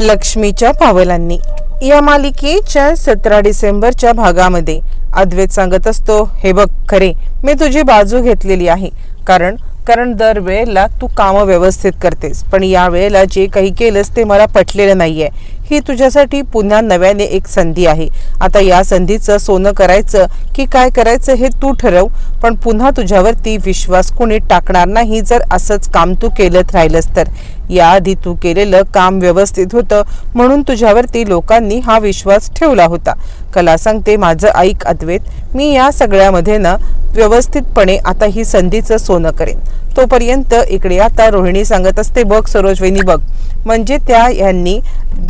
लक्ष्मीच्या पावलांनी. या मालिकेच्या सतरा डिसेंबरच्या भागामध्ये अद्वैत सांगत असतो हे बघ खरे मी तुझी बाजू घेतलेली आहे. कारण कारण दर वेळेला तू कामं व्यवस्थित करतेस. पण या वेळेला जे काही केलंस ते मला पटलेलं नाहीये. ही तुझ्यासाठी पुन्हा नव्याने एक संधी आहे. आता या संधीचं सोनं करायचं की काय करायचं हे तू ठरव पण पुन्हा तुझ्यावरती विश्वास कुणी टाकणार नाही जर असंच काम तू केलत राहिलंस तर. याआधी तू केलेलं काम व्यवस्थित होतं म्हणून तुझ्यावरती लोकांनी हा विश्वास ठेवला होता. कला सांगते माझं ऐक अद्वैत मी या सगळ्यामध्ये ना व्यवस्थितपणे आता ही संधीचं सोनं करेन. तोपर्यंत इकडे आता रोहिणी सांगत असते बघ सरोजवेनी बघ. म्हणजे त्या यांनी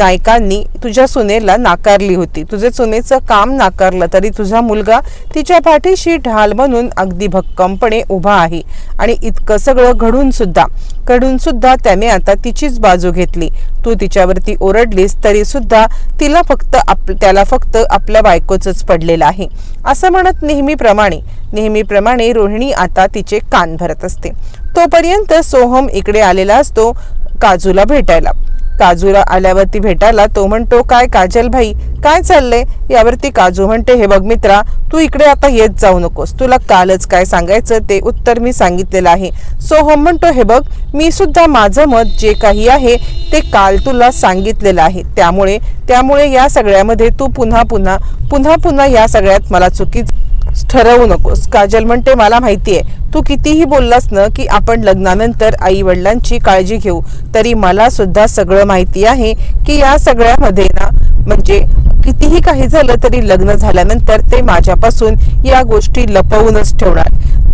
नायकांनी तुझ्या सुनेला नाकारली होती. तुझे सुनेचं काम नाकारलं तरी तुझा मुलगा तिच्या पाठीशी ढाल म्हणून अगदी भक्कमपणे उभा आहे. आणि इतकं सगळं घडून सुद्धा घडून सुद्धा त्याने आता तिचीच बाजू घेतली. तू तिच्यावरती ओरडलीस तरी सुद्धा तिला फक्त आप त्याला फक्त आपल्या बायकोचंच पडलेलं आहे. असं म्हणत नेहमीप्रमाणे नेहमीप्रमाणे रोहिणी आता तिचे कान भरत असते. तोपर्यंत सोहम इकडे आलेला असतो काजूला भेटायला. काजूला आल्यावरती भेटायला तो म्हणतो काय काजल भाई काय चाललंय? यावरती काजू म्हणते हे बघ मित्रा तू इकडे आता येत जाऊ नकोस. तुला कालच काय सांगायचं ते उत्तर मी सांगितलेलं आहे. सोहम हो म्हणतो हे बघ मी सुद्धा माझं मत जे काही आहे ते काल तुला सांगितलेलं आहे. त्यामुळे त्यामुळे या सगळ्यामध्ये तू पुन्हा पुन्हा पुन्हा पुन्हा या सगळ्यात मला चुकीच ठरवू नकोस. काजल म्हणते मला माहिती आहे. तू कितीही बोललास ना की आपण लग्नानंतर आई वडिलांची काळजी घेऊ तरी मला सुद्धा सगळं माहिती आहे की या सगळ्यामध्ये ना म्हणजे कितीही काही झालं तरी लग्न झाल्यानंतर ते माझ्यापासून या गोष्टी लपवूनच ठेवणार.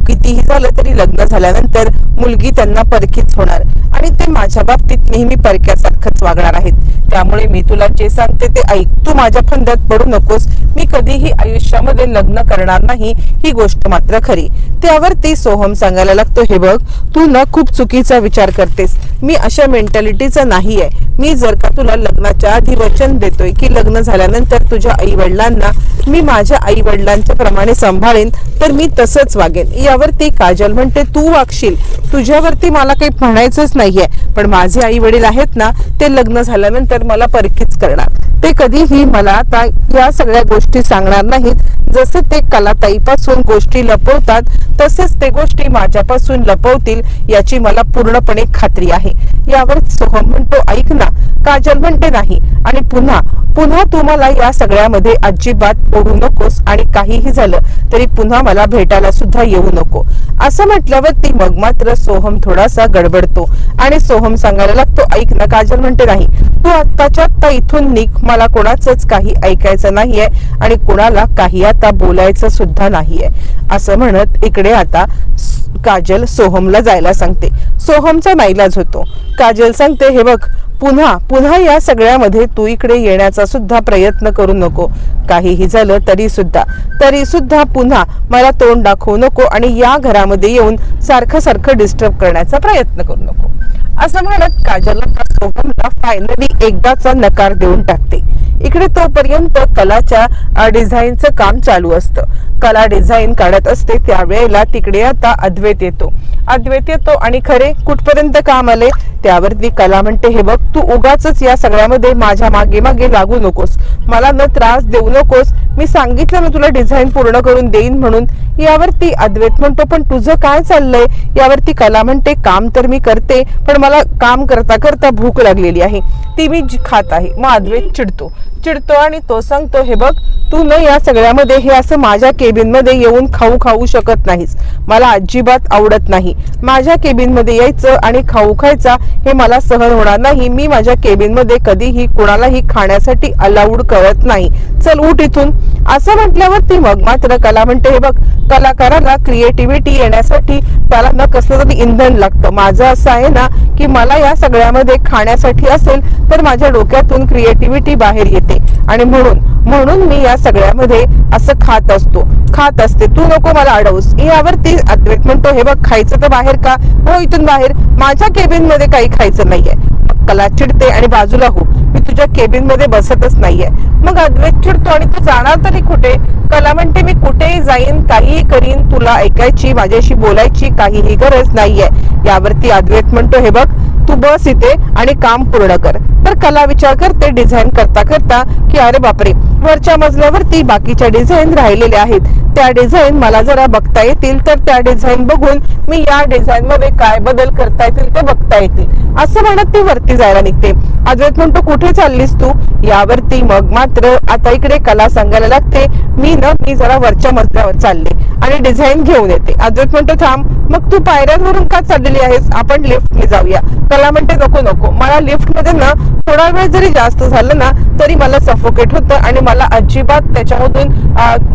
कितीही झालं तरी लग्न झाल्यानंतर मुलगी त्यांना परखीच होणार. आणि ते माझ्या बाबतीत नेहमी परक्यासारखंच वागणार आहेत. त्यामुळे मी तुला जे सांगते ते ऐक. तू माझ्या फंद्यात पडू नकोस. मी कधीही आयुष्यामध्ये लग्न करणार नाही ही गोष्ट मात्र खरी. त्यावर ती सोहम सांगायला लागतो हे बघ तू ना खूप चुकीचा विचार करतेस. मी अशा मेंटॅलिटीचा नाही आहे मी जर का तुला लग्नाच्या आधी वचन देतोय की लग्न झाल्यानंतर तुझ्या आई वडिलांना मी माझ्या आई वडिलांच्या प्रमाणे सांभाळेन तर मी तसंच वागेन. यावरती काजल म्हणते तू वागशील. तुझ्यावरती मला काही म्हणायचंच नाहीये. पण माझे आई वडील आहेत ना ते लग्न झाल्यानंतर मला परखीच करणार. ते कधीही मला आता या सगळ्या गोष्टी सांगणार नाहीत. जसे ते कलाताईपासून गोष्टी लपवतात तसेच ते गोष्टी माझ्यापासून लपवतील याची मला पूर्णपणे खात्री आहे. यावर सोहम म्हणतो ऐक ना काजल म्हणते नाही. आणि पुन्हा पुन्हा तू मला या सगळ्यामध्ये अजिबात ओढू नकोस आणि काहीही झालं तरी पुन्हा मला भेटायला सुद्धा येऊ नको. असं म्हटल्यावर ती मग मात्र सोहम थोडासा गडबडतो आणि सोहम सांगायला लागतो ऐक ना काजल म्हणते नाही. तू आत्ताच्या आत्ता इथून निघ मला कोणाचंच काही ऐकायचं नाहीये आणि कोणाला काही आता बोलायचं सुद्धा नाहीये. असं म्हणत इकडे आता काजल सोहमला जायला सांगते. सोहमचा नाईलाज होतो. काजल सांगते हे बघ पुन्हा पुन्हा या सगळ्यामध्ये तू इकडे येण्याचा सुद्धा प्रयत्न करू नको. काहीही झालं तरी सुद्धा. तरी सुद्धा पुन्हा मला तोंड दाखवू नको आणि या घरामध्ये येऊन सारखं सारखं डिस्टर्ब करण्याचा प्रयत्न करू नको. असं म्हणत काजल सोहमला फायनली एकदाचा नकार देऊन टाकते. इकडे तोपर्यंत कलाच्या डिझाईनचं काम चालू असतं. कला डिझाईन काढत असते त्यावेळेला तिकडे आता अद्वैत येतो. अद्वैत येतो आणि खरे कुठपर्यंत काम आले त्यावरती कला म्हणते हे बघ तू उगाच या सगळ्यामध्ये माझ्या मागे मागे लागू नकोस. मला न त्रास देऊ नकोस. मी सांगितलं ना तुला डिझाईन पूर्ण करून देईन म्हणून. यावरती अद्वैत म्हणतो पण तुझं काय चाललंय? यावरती कला म्हणते काम तर मी करते पण मला काम करता करता भूक लागलेली आहे. ती मी जी- खात आहे. मग अद्वैत चिडतो. चिडतो आणि तो सांगतो हे बघ तू न या सगळ्यामध्ये हे असं माझ्या केबिनमध्ये येऊन खाऊ खाऊ शकत नाहीस. मला अजिबात आवडत नाही. माझ्या केबिनमध्ये यायचं आणि खाऊ खायचा हे मला सहन होणार नाही. मी माझ्या केबिनमध्ये कधीही कोणालाही खाण्यासाठी अलाउड करत नाही. चल उठ इथून. असं म्हटल्यावर ती मग मात्र कला म्हणते हे बघ कलाकाराला क्रिएटिव्हिटी येण्यासाठी त्याला न कसलं तरी इंधन लागतं. माझं असं आहे ना की मला या सगळ्यामध्ये खाण्यासाठी असेल तर माझ्या डोक्यातून क्रिएटिव्हिटी बाहेर येते. आणि म्हणून म्हणून मी या सगळ्यामध्ये असं खात असतो. खात असते. तू नको मला अडवूस. यावरती अद्वैत म्हणतो हे बघ खायचं तर बाहेर का? हो इथून बाहेर. माझ्या केबिनमध्ये काही खायचं नाहीये. कला चिडते आणि बाजूला हो. मी तुझ्या केबिनमध्ये बसतच नाहीये. मग अद्वैत चिडतो आणि तू जाणार तरी कुठे? कला म्हणते मी कुठेही जाईन काहीही करीन तुला ऐकायची माझ्याशी बोलायची काहीही गरज नाहीये. यावरती अद्वैत म्हणतो हे बघ तू बस इथे आणि काम पूर्ण कर. तर कला विचार करते डिझाईन करता करता की अरे बापरे वरच्या मजल्यावरती बाकीच्या डिझाईन राहिलेल्या आहेत. त्या डिझाईन मला जरा बघता येतील तर त्या डिझाईन बघून मी या डिझाईन मध्ये काय बदल करता येतील ते बघता येतील. असं म्हणत ती वरती जायला निघते. अद्वैत म्हणतो कुठे चाललीस तू? यावरती मग मात्र आता इकडे कला सांगायला लागते. मी ना मी जरा वरच्या मजल्यावर चालले आणि डिझाईन घेऊन येते. अद्वैत म्हणतो थांब मग तू पायऱ्यांवरून का चाललेली आहेस? आपण लिफ्टने जाऊया. कला म्हणते नको नको मला लिफ्टमध्ये ना थोडा वेळ जरी जास्त झालं ना तरी मला सफोकेट होतं आणि मला अजिबात त्याच्यामधून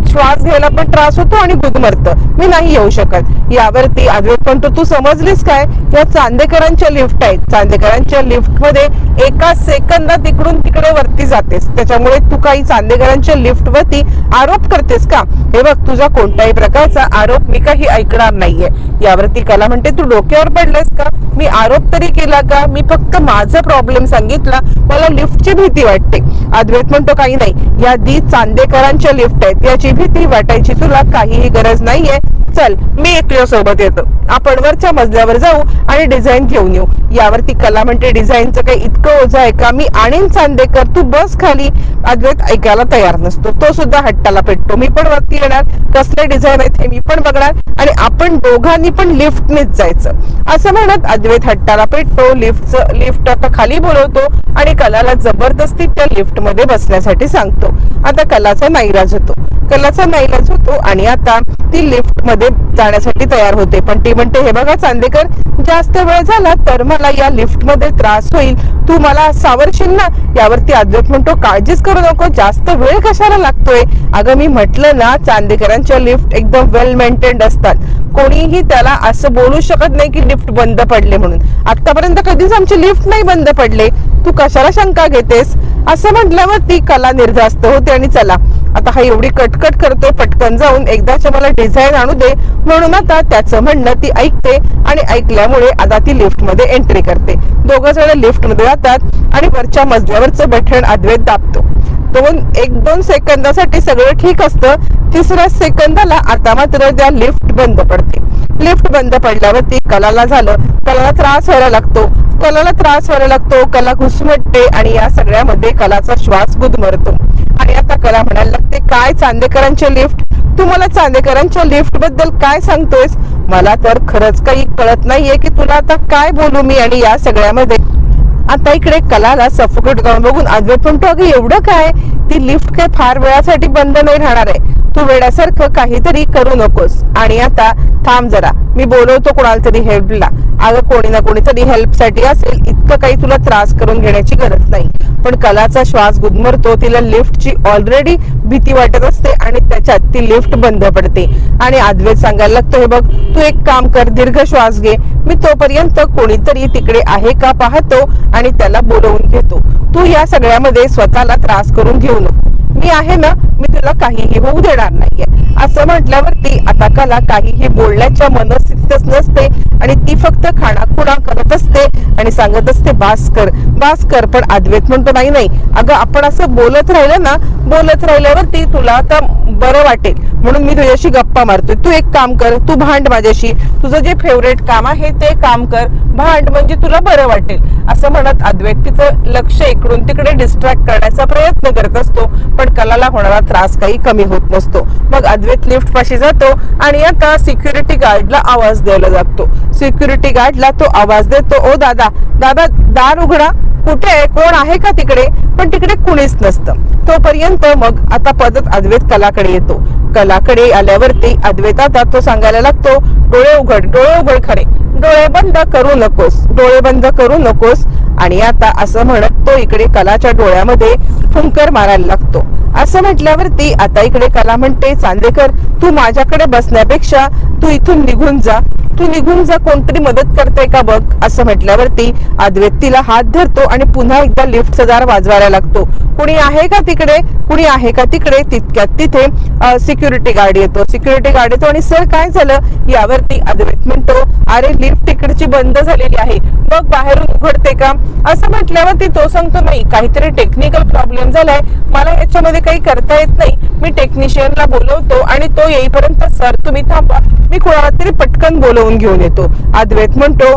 श्वास घ्यायला पण त्रास होतो आणि गुदमरतं मी नाही येऊ शकत. यावरती अद्वैत म्हणतो तू समजलीस काय? या चांदेकरांच्या लिफ्ट आहेत. चांदेकरांच्या लिफ्टमध्ये एका सेकंदात इकडून तिकडे वरती जातेस. त्याच्यामुळे तू काही चांदेकरांच्या लिफ्टवरती आरोप करतेस का? हे बघ तुझा कोणत्याही प्रकारचा आरोप मी काही ऐकणार नाहीये. यावरती कला म्हणते तू डोक्यावर पडलेस का? मी आरोप तरी केला का? मी फक्त माझा प्रॉब्लेम सांगितला. मला लिफ्टची भीती वाटते. अद्वैत म्हणतो काही नाही. या दी चांदेकरांच्या लिफ्ट आहेत. याची भीती वाटायची तुला काहीही गरज नाहीये. चल मी एकल्या सोबत येतो. आपण वरच्या मजल्यावर जाऊ आणि डिझाईन घेऊन येऊ. यावरती कला म्हणते डिझाईनचं काही इतकं ओझं आहे का? मी आणीन चांदेकर तू बस खाली. अद्वैत ऐकायला तयार नसतो. तो सुद्धा हट्टाला पेटतो. मी पण वरती येणार. कसले डिझाईन आहेत हे मी पण बघणार. आणि आपण दोघांनी पण लिफ्टनेच जायचं. असं म्हणत अद्वैत हट्टाला पेटतो. लिफ्टचं लिफ्ट आता खाली बोलवतो आणि कलाला जबरदस्ती त्या लिफ्टमध्ये बसण्यासाठी सांगतो. आता कलाचा नाईराज होतो. कलाचा नाईलाज होतो आणि आता ती लिफ्टमध्ये जाण्यासाठी तयार होते. पण ती म्हणते हे बघा चांदेकर जास्त वेळ झाला तर मला या लिफ्टमध्ये त्रास होईल. तू मला सावरशील ना? यावरती अद्वैत म्हणतो काळजीच करू नको जास्त वेळ कशाला लागतोय? अगं मी म्हटलं ना चांदेकरांच्या लिफ्ट एकदम वेल मेंटेन्ड असतात. कोणीही त्याला असं बोलू शकत नाही की लिफ्ट बंद पडले म्हणून. आतापर्यंत कधीच आमचे लिफ्ट नाही बंद पडले. तू कशाला शंका घेतेस? असं म्हटल्यावर ती कला निर्धास्त होते आणि चला आता हा एवढी कटकट करतो पटकन जाऊन एकदाच्या मला डिझाईन आणू दे. म्हणून आता त्याचं म्हणणं ती ऐकते आणि ऐकल्यामुळे आता ती लिफ्टमध्ये एंट्री करते. दोघं जण लिफ्टमध्ये जातात आणि वरच्या मजल्यावरचं बटन अद्वैत दाबतो. दोन एक दोन सेकंदासाठी सगळं ठीक असतं. तिसऱ्या सेकंदाला आता मात्र त्या लिफ्ट बंद पडते. लिफ्ट बंद पडल्यावरती कलाला झालं. कलाला त्रास व्हायला लागतो. कलाला त्रास व्हायला लागतो कला घुसमटते आणि या सगळ्यामध्ये कलाचा श्वास गुदमरतो. आणि आता कला म्हणायला लागते काय चांदेकरांचे लिफ्ट तू मला चांदेकरांच्या लिफ्टबद्दल काय सांगतोयस? मला तर खरंच काही कळत नाहीये की तुला आता काय बोलू मी आणि या सगळ्यामध्ये. आता इकडे कलाला सफोकेट करून बघून अद्वैत म्हणतो अगं एवढं काय? ती लिफ्ट काय फार वेळासाठी बंद नाही राहणार आहे. तू वेळासारखं काहीतरी करू नकोस. आणि आता थांब जरा. मी बोलवतो कोणाला तरी हेल्पला अगं कोणी ना कोणीतरी हेल्पसाठी असेल. इतकं काही तुला त्रास करून घेण्याची गरज नाही. पण कलाचा श्वास गुदमरतो. तिला लिफ्टची ऑलरेडी भीती वाटत असते आणि त्याच्यात ती लिफ्ट बंद पडते. आणि आदवेत सांगायला लागतो हे बघ तू एक काम कर. दीर्घ श्वास घे. मी तोपर्यंत कोणीतरी तिकडे आहे का पाहतो आणि त्याला बोलवून घेतो. तू या सगळ्यामध्ये स्वतःला त्रास करून घेऊ नको. मी आहे ना मी तुला काहीही होऊ देणार नाहीये. असं म्हटल्यावरती आता काहीही बोलण्याच्या मनस्थितीतच नसते आणि ती फक्त खाणाखुणा करत असते आणि सांगत असते भास्कर भास्कर पण अद्वैत म्हणतो नाही नाही अगं आपण असं बोलत राहिलं ना बोलत राहिल्यावरती तुला आता बरं वाटेल. म्हणून मी तुझ्याशी गप्पा मारतोय. तू एक काम कर तू भांड माझ्याशी. तुझं जे फेवरेट काम आहे ते काम कर. भांड म्हणजे तुला बरं वाटेल. असं म्हणत अद्वैत तिचं लक्ष इकडून तिकडे डिस्ट्रॅक्ट करण्याचा प्रयत्न करत असतो पण कलाला होणारा त्रास काही कमी होत नसतो. मग अद्वैत लिफ्ट पाशी जातो आणि आता सिक्युरिटी गार्डला आवाज द्यायला लागतो सिक्युरिटी गार्डला तो आवाज देतो ओ दादा दादा दार उघडा. कुठे आहे? कोण आहे का तिकडे? पण तिकडे कुणीच नसतं. तोपर्यंत मग आता पदत अद्वैत कलाकडे येतो. कलाकडे आल्यावरती अद्वैत आता तो सांगायला लागतो डोळे उघड डोळे उघड खरे. डोळे बंद करू नकोस डोळे बंद करू नकोस. आणि आता असं म्हणत तो इकडे कलाच्या डोळ्यामध्ये फुंकर मारायला लागतो. असं म्हटल्यावरती आता इकडे कला म्हणते चांदेकर तू माझ्याकडे बसण्यापेक्षा तू इथून निघून जा. तू निघून जा कोणतरी मदत करते का बघ. असं म्हटल्यावरती अद्वैत तिला हात धरतो आणि पुन्हा एकदा लिफ्टचा दार वाजवायला लागतो. कुणी आहे का तिकडे? कुणी आहे का तिकडे? तितक्यात तिथे सिक्युरिटी गार्ड येतो. सिक्युरिटी गार्ड येतो आणि सर काय झालं? यावरती अद्वैत म्हणतो अरे लिफ्ट तिकडची बंद झालेली आहे. मग बाहेरून उघडते का? असं म्हटल्यावरती तो सांगतो नाही काहीतरी टेक्निकल प्रॉब्लेम झालाय. मला याच्यामध्ये काही करता येत नाही. मी टेक्निशियनला बोलवतो आणि तो येईपर्यंत सर तुम्ही थांबा. मी कुणाला तरी पटकन बोलवून घेऊन येतो. अद्वैत म्हणतो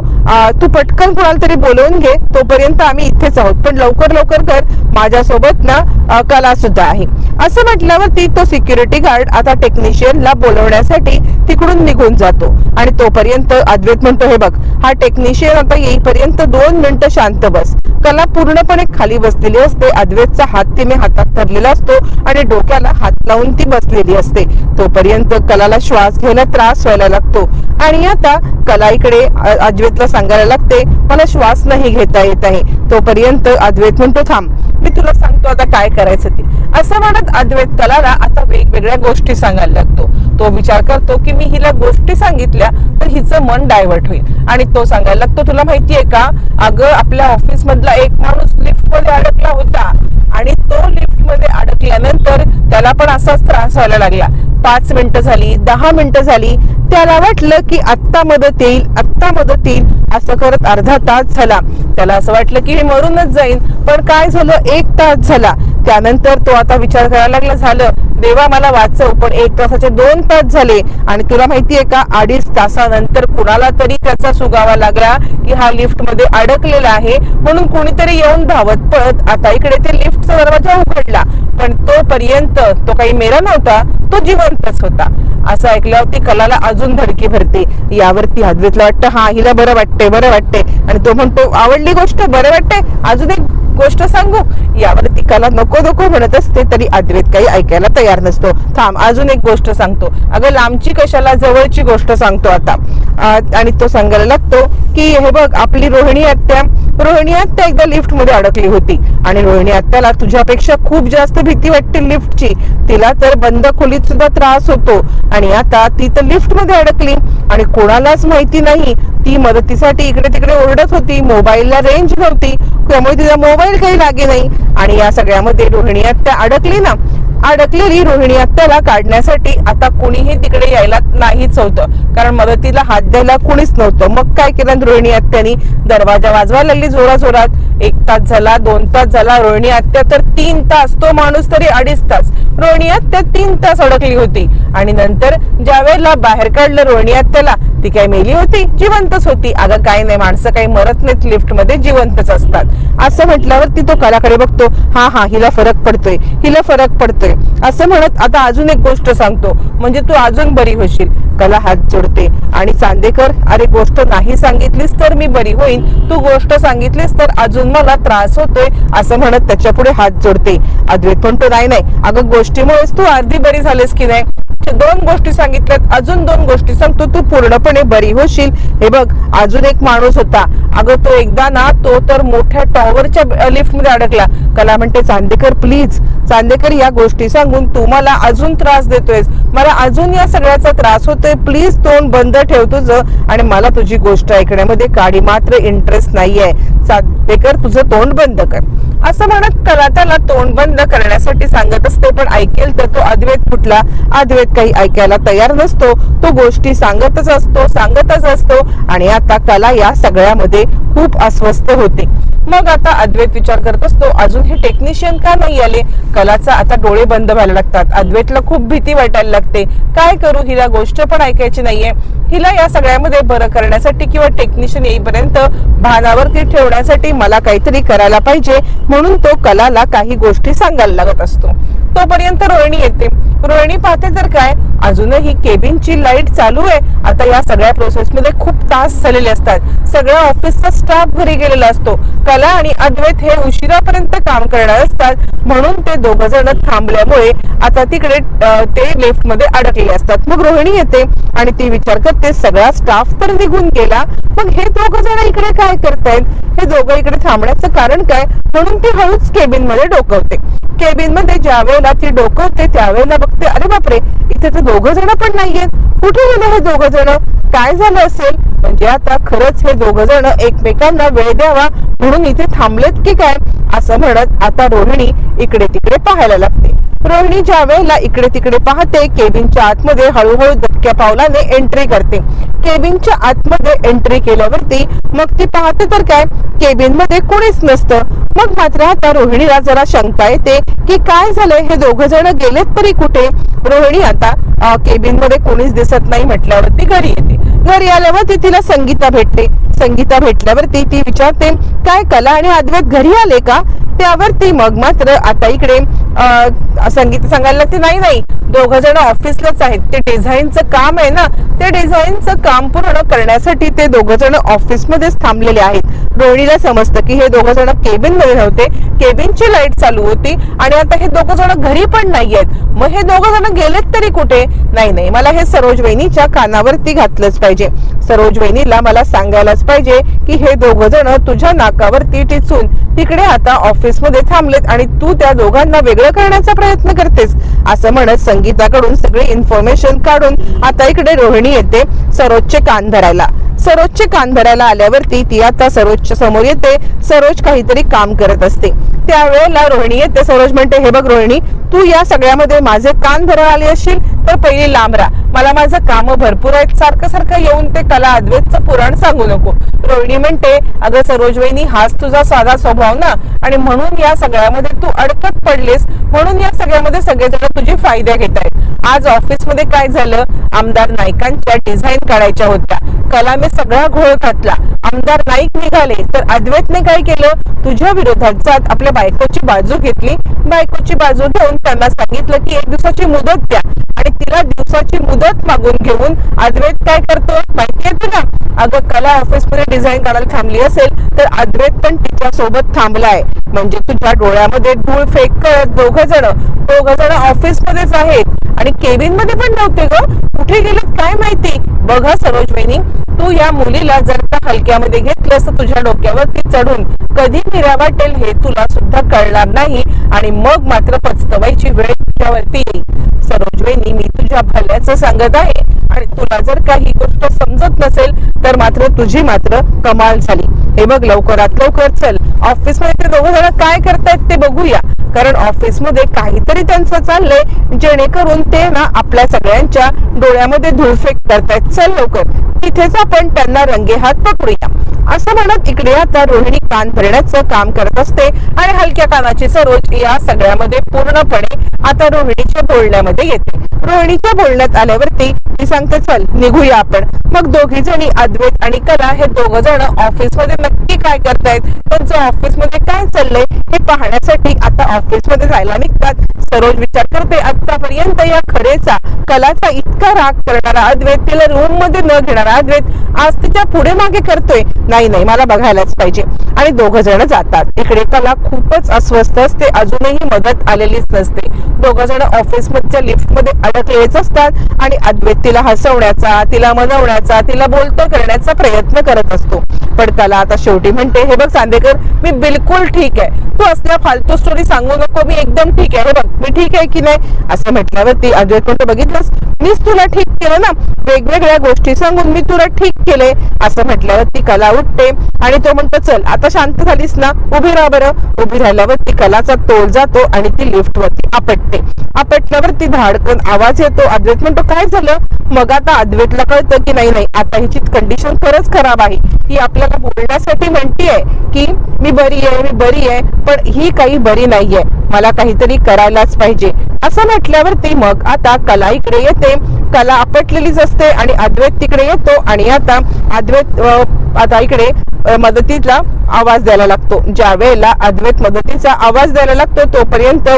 तू पटकन कुणाला तरी बोलवून घे तोपर्यंत आम्ही इथेच आहोत. पण लवकर लवकर कर माझ्यासोबत ना कला सुद्धा आहे. असं म्हटल्यावरती तो सिक्युरिटी गार्ड आता टेक्निशियनला बोलवण्यासाठी तिकडून निघून जातो. आणि तोपर्यंत अद्वैत म्हणतो हे बघ हा टेक्निशियन आता येईपर्यंत दोन मिनिटं शांत बस. कला पूर्णपणे खाली बसलेली असते. अद्वैतचा हात तिने हातात धरलेला असतो आणि डोक्याला हात लावून ती बसलेली असते. तोपर्यंत कलाला श्वास घ्यायला त्रास व्हायला लागतो. आणि आता कला इकडे अद्वैतला सांगायला लागते मला श्वास नाही घेता येत आहे. तोपर्यंत अद्वैत म्हणतो थांब मी तुला सांगतो आता काय करायचं ते. असं म्हणत अद्वैत कलाला आता वेगवेगळ्या गोष्टी सांगायला लागतो. तो विचार करतो की मी हिला गोष्टी सांगितल्या तर हिचं मन डायव्हर्ट होईल. आणि तो सांगायला लागतो तुला माहितीये का अगं आपल्या ऑफिस मधला एक माणूस लिफ्टमध्ये अडकला होता. आणि तो लिफ्टमध्ये अडकल्यानंतर त्याला पण असाच त्रास व्हायला लागला. पाच मिनिटं झाली दहा मिनिटं झाली त्याला वाटलं की आत्ता मदत येईल आत्ता मदत येईल असं करत अर्धा तास झाला. त्याला असं वाटलं की मी मरूनच जाईन पण काय झालं? एक तास झाला. त्यानंतर तो आता विचार करायला लागला झालं. देवा मला वाचव पण एक तासाचे दोन तास झाले आणि तुला माहितीये का अडीच तासानंतर कुणाला तरी त्याचा सुगावा लागला की हा लिफ्टमध्ये अडकलेला आहे म्हणून कोणीतरी येऊन धावत पळत आता इकडे ते लिफ्टचा दरवाजा उघडला. पण तोपर्यंत तो काही मेला नव्हता तो जिवंतच होता. असं ऐकल्यावरती कलाला अजून धडकी भरते. यावरती अद्वैतला वाटतं हा हिला बरं वाटतंय बरं वाटते आणि तो म्हणतो आवडली गोष्ट बरं वाटते अजून एक गोष्ट सांगू? यावर कला नको नको म्हणत असते तरी अद्वैत काही ऐकायला तयार नसतो. थांब अजून एक गोष्ट सांगतो. अगं लांबची कशाला जवळची गोष्ट सांगतो आता. आणि तो सांगायला लागतो की हे बघ आपली रोहिणी आत्या रोहिणी आत्या एकदा लिफ्टमध्ये अडकली होती. आणि रोहिणी आत्याला तुझ्यापेक्षा खूप जास्त भीती वाटते लिफ्टची. तिला तर बंद खोलीत सुद्धा त्रास होतो. आणि आता ती तर लिफ्टमध्ये अडकली. आणि कोणालाच माहिती नाही. ती मदतीसाठी इकडे तिकडे ओरडत होती. मोबाईलला रेंज नव्हती. त्यामुळे तिचा मोबाईल काही लागे नाही. आणि या सगळ्यामध्ये रोहिणी आत्या अडकली ना अडकलेली रोहिणी आत्याला काढण्यासाठी आता कुणीही तिकडे यायला नाहीच होतं. कारण मदतीला हात द्यायला कुणीच नव्हतं. मग काय केलं रोहिणी आत्यानी? दरवाजा वाजवायला लागली जोरा जोरात एक तास झाला दोन तास झाला रोहिणी आत्या तर तीन तास तो माणूस तरी अडीच तास. रोहिणी आत्या तीन तास अडकली होती. आणि नंतर ज्या वेळेला बाहेर काढलं रोहिणी आत्याला ती काय मेली होती? जिवंतच होती. अगं काय नाही माणसं काही मरत नाहीत लिफ्टमध्ये जिवंतच असतात. असं म्हटल्यावरती तो कलाकडे बघतो हा हा हिला फरक पडतोय हिला फरक पडतोय. असं म्हणत आता अजून एक गोष्ट सांगतो. म्हणजे तू अजून बरी होशील. कला हात जोडते. आणि चांदेकर अरे गोष्ट नाही सांगितलीस तर मी बरी होईन. तू गोष्ट सांगितलीस तर अजून मला त्रास होतोय असं म्हणत त्याच्या पुढे हात जोडते. अद्वैत म्हणतो नाही नाही. अगं गोष्टीमुळेच तू अर्धी बरी झालीस की नाही? दोन गोष्टी सांगितल्यात. अजून दोन गोष्टी सांगतो. तू पूर्णपणे बरी होशील. हे बघ अजून एक माणूस होता. अगं तो एकदा ना तो तर मोठ्या टॉवरच्या लिफ्टमध्ये अडकला. कला म्हणते चांदेकर प्लीज चांदेकर या गोष्टी सांगून तू मला अजून त्रास देतोयस. मला अजून या सगळ्याचा त्रास होतोय. प्लीज तोंड बंद ठेव तुझं आणि मला तुझी गोष्ट ऐकण्यामध्ये काडी मात्र इंटरेस्ट नाहीये. चांदेकर तुझं तोंड बंद कर. असं म्हणत कला त्याला तोंड बंद करण्यासाठी सांगत असते पण ऐकेल तर तो अद्वैत कुठला? अद्वैत काही ऐकायला तयार नसतो. तो गोष्टी सांगतच असतो सांगतच असतो. आणि आता कला या सगळ्यामध्ये खूप अस्वस्थ होते. मग आता अद्वैत विचार करत असतो. अजून हे टेक्निशियन का नाही आले? कलाचा आता डोळे बंद व्हायला लागतात. अद्वैतला खूप भीती वाटायला लागते. काय करू? हिला गोष्ट पण ऐकायची नाहीये. हिला या सगळ्यामध्ये बरं करण्यासाठी किंवा टेक्निशियन येईपर्यंत भानावरती ठेवण्यासाठी मला काहीतरी करायला पाहिजे. म्हणून तो कलाला काही गोष्टी सांगायला लागत असतो. तोपर्यंत रोहिणी येते. रोहिणी पाहते तर काय? अजूनही केबिनची लाइट चालू आहे. आता या सगळ्या प्रोसेस मध्ये खूप तास झालेले असतात. सगळ्या ऑफिसचा स्टाफ घरी गेलेला असतो. कला आणि अद्वैत हे उशिरापर्यंत काम करणार असतात. म्हणून ते दोघ जण थांबल्यामुळे आता तिकडे ते लिफ्टमध्ये अडकलेले असतात. मग रोहिणी येते आणि ती विचार करते सगळा स्टाफ पण निघून गेला. मग हे दोघ जण इकडे काय करतायत? हे दोघं इकडे थांबण्याचं कारण काय? म्हणून ती हळूच केबिनमध्ये डोकवते. केबिनमध्ये ज्या वेळेला ती डोकवते त्यावेळेला बघते अरे बापरे! इथे तर दोघ जण पण नाहीयेत. कुठे गेले हे दोघ जण? काय झालं असेल? म्हणजे आता खरंच हे दोघ जण एकमेकांना वेळ द्यावा म्हणून इथे थांबलेत की काय? असं म्हणत आता रोहिणी इकडे तिकडे पाहायला लागते. रोहिणी ज्या वेळेला इकडे तिकडे पाहते केबिनच्या आतमध्ये हळूहळू दबक्या पावलाने एंट्री करते. केबिनच्या आतमध्ये एंट्री केल्यावरती मग ती पाहते तर काय? केबिनमध्ये कोणीच नसतं. मग मात्र आता रोहिणीला जरा शंका येते की काय झालंय? हे दोघ जण गेलेत तरी कुठे? रोहिणी आता केबिनमध्ये कोणीच दिसत नाही म्हटल्यावरती घरी येते. घरी आल्यावरती तिला संगीता भेटते. संगीता भेटल्यावरती ती विचारते काय कला आणि अद्वैत घरी आले का? त्यावरती मग मात्र आता इकडे संगीत सांगायला लागते नाही नाही. दोघ जण ऑफिसलाच आहेत. ते डिझाईनचं काम आहे ना ते डिझाईनचं काम पूर्ण करण्यासाठी ते दोघ जण ऑफिसमध्येच थांबलेले आहेत. रोहिणीला समजतं की हे दोघ जण केबिनमध्ये नव्हते. केबिनची लाइट चालू होती आणि आता हे दोघं जण घरी पण नाहीयेत. मग हे दोघं जण गेलेत तरी कुठे? नाही नाही. मला हे सरोज वहिनीच्या कानावरती घातलंच पाहिजे. सरोज वहिनीला मला सांगायलाच पाहिजे की हे दोघं जण तुझ्या नाकावरती टिचून तिकडे आता ऑफिसमध्ये थांबलेत आणि तू त्या दोघांना वेगळं करण्याचा प्रयत्न करतेस. असं म्हणत संगीताकडून सगळी इन्फॉर्मेशन काढून आता इकडे रोहिणी येते सरोजचे कान धरायला. सरोजचे कान भरायला आल्यावरती ती आता सरोजच्या समोर येते. सरोज काहीतरी काम करत असते. त्यावेळेला रोहिणी येते. सरोज म्हणते हे बघ रोहिणी तू या सगळ्यामध्ये माझे कान भरायला आली असशील तर पहिली लांब राहा. मला माझं काम भरपूर आहेत. सारखं सारखं येऊन ते कला अद्वैतचं पुराण सांगू नको. रोहिणी म्हणते अगं सरोजवेनी हाच तुझा साधा स्वभाव ना? आणि म्हणून या सगळ्यामध्ये तू अडकत पडलीस. म्हणून या सगळ्यामध्ये सगळेजण तुझे फायदा घेत आहेत. आज ऑफिसमध्ये काय झालं? आमदार नाईकांच्या डिझाईन काढायच्या होत्या. कलाने सगळा घोळ घातला. आमदार नाईक निघाले तर अद्वैतने काय केलं? तुझ्या विरोधात जात आपल्या बायकोची बाजू घेतली. बायकोची बाजू घेऊन त्यांना सांगितलं की एक दिवसाची मुदत द्या आणि तिला दिवसाची मुदत मागून घेऊन अद्वैत काय करतो? माहिती आहे ना अगं कला ऑफिसमध्ये डिझाईन काढायला थांबली असेल तर अद्वैत पण तिच्या सोबत थांबलाय. म्हणजे तुझ्या डोळ्यामध्ये धूळ फेक करत दोघ जण दोघ जण ऑफिस मध्येच आहेत. आणि केबिनमध्ये पण नव्हते ग. कुठे गेलेत काय माहिती? बघा सरोज वहिनी तू या मुलीला जर का हलक्यामध्ये घेतलंस तर तुझ्या डोक्यावरती चढून कधी निरा वाटेल हे तुला सुद्धा कळणार नाही. आणि मग मात्र पचतवायची वेळ तुझ्यावरती येईल. सरोज वहिनी मी तुझ्या भल्याचं सांगत आहे. आणि तुला जर काही गोष्ट समजत नसेल तर मात्र तुझी मात्र कमाल झाली. हे बघ लवकरात लवकर चल. ऑफिसमध्ये ते दोघं जण काय करतायत ते बघूया. कारण ऑफिसमध्ये काहीतरी त्यांचं चाललंय जेणेकरून ते ना आपल्या सगळ्यांच्या डोळ्यामध्ये धुळफेक करतायत चल लवकर. तिथेच आपण त्यांना रंगेहात पकडूया. असं म्हणत इकडे आता रोहिणी कान भरण्याचं काम करत असते आणि हलक्या कानाची सरोज या सगळ्यामध्ये पूर्णपणे आता रोहिणीच्या बोलण्यामध्ये येते. रोहिणीच्या बोलण्यात आल्यावरती ती सांगते चल निघूया आपण. मग दोघी जणी अद्वैत आणि कला हे दोघ जण ऑफिसमध्ये नक्की काय करतायत? त्यांचं ऑफिसमध्ये काय चाललंय हे पाहण्यासाठी आता ऑफिसमध्ये जायला निघतात. सरोज विचार करते आतापर्यंत या खरेचा कलाचा इतका राग करणारा अद्वैत तिला रूममध्ये न घेणारा अद्वैत आज तिच्या पुढे मागे करतोय. नाही नाही मला बघायलाच पाहिजे. आणि दोघ जण जातात. इकडे कला खूपच अस्वस्थ असते अजूनही मदत आलेलीच नसते. दोघ जण ऑफिस मधच्या लिफ्टमध्ये अडकलेच असतात आणि अद्वैत तिला हसवण्याचा तिला मनवण्याचा तिला बोलतो करण्याचा प्रयत्न करत असतो. पण त्याला आता शेवटी म्हणते हे बघ चांदेकर मी बिलकुल ठीक आहे. तू असल्या फालतू स्टोरी सांगू नको मी एकदम ठीक आहे. बघ मी ठीक आहे की नाही? असं म्हटल्यावरती अजय म्हणतो बघितलंस? मीच तुला ठीक केलं ना? वेगवेगळ्या गोष्टी सांगून मी तुला ठीक केले असं म्हटल्यावरती कला उठते. आणि तो म्हणतो चल आता शांत झालीस ना? उभी राहा बरं. उभी राहिल्यावरती कलाचा तोल जातो आणि ती लिफ्ट वरती आपटते. आपटल्यावरती धाडकन आवाज येतो. अद्वैत म्हणतो काय झालं? मग आता अद्वैतला कळतं की नाही नाही आता हिची कंडिशन खरंच खराब आहे. ही आपल्याला बोलण्यासाठी म्हणतीये की मी बरी आहे मी बरी आहे पण ही काही बरी नाहीये. मला काहीतरी करायलाच पाहिजे. असं म्हटल्यावरती मग आता कला इकडे येते. कला आपटलेलीच असते आणि अद्वैत तिकडे येतो आणि आता अद्वैत आता इकडे मदतीला आवाज द्यायला लागतो. ज्या वेळेला अद्वैत मदतीचा आवाज द्यायला लागतो तोपर्यंत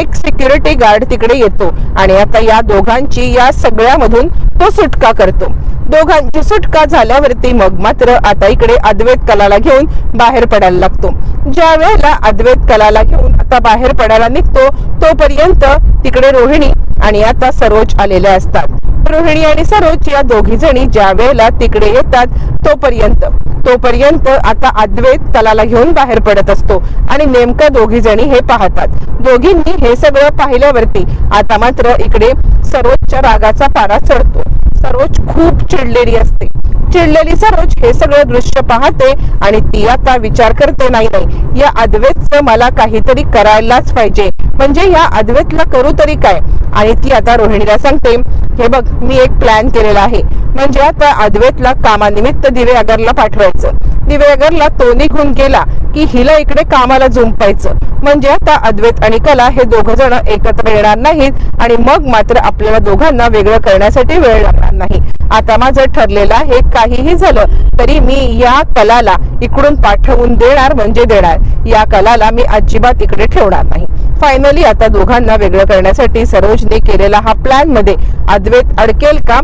एक सिक्युरिटी गार्ड तिकडे येतो. आणि आता या दोघांची या सगळ्यामधून तो सुटका करतो. दोघांची सुटका झाल्यावरती मग मात्र आता इकडे अद्वैत कलाला घेऊन बाहेर पडायला लागतो. ज्या वेळेला अद्वैत कलाला घेऊन आता बाहेर पडायला निघतो तोपर्यंत तिकडे रोहिणी आणि आता सरोज आलेल्या असतात. रोहिणी आणि सरोज या दोघी जणी ज्या वेळेला तिकडे येतात तोपर्यंत. तोपर्यंत आता अद्वैत तलाला घेऊन बाहेर पडत असतो आणि नेमकं दोघी जणी हे पाहतात. दोघींनी हे सगळं पाहिल्यावरती आता मात्र इकडे सरोजच्या रागाचा पारा चढतो. सरोज खूप चिडलेली असते. चिडलेली सरोज हे सगळं दृश्य पाहते आणि ती आता विचार करते नाही नाही या अद्वैतचं मला काहीतरी करायलाच पाहिजे. म्हणजे या अद्वैतला करू तरी काय? आणि ती आता रोहिणीला सांगते हे बघ मी एक प्लॅन केलेला आहे. म्हणजे आता अद्वैतला कामानिमित्त दिवेअगरला पाठवायचं. दिवेअगरला तो निघून गेला की हिला इकडे कामाला झुंपायचं. म्हणजे आता अद्वैत आणि कला हे दोघ जण एकत्र येणार नाहीत आणि मग मात्र आपल्याला दोघांना वेगळं करण्यासाठी वेळ लागणार नाही. आता माझं ठरलेलं हे काहीही झालं तरी मी या कलाला इकडून पाठवून देणार म्हणजे देणार. या कलाला मी अजिबात इकडे ठेवणार नाही. फायनली आता दोघांना वेगळं करण्यासाठी सरोजने केलेला हा प्लॅनमध्ये अद्वैत अडकेल का?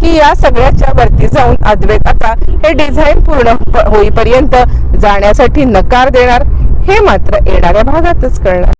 की या सगळ्याच्या वरती जाऊन अद्वैत आता हे डिझाईन पूर्ण हो- होईपर्यंत जाण्यासाठी नकार देणार? हे मात्र येणाऱ्या भागातच कळणार.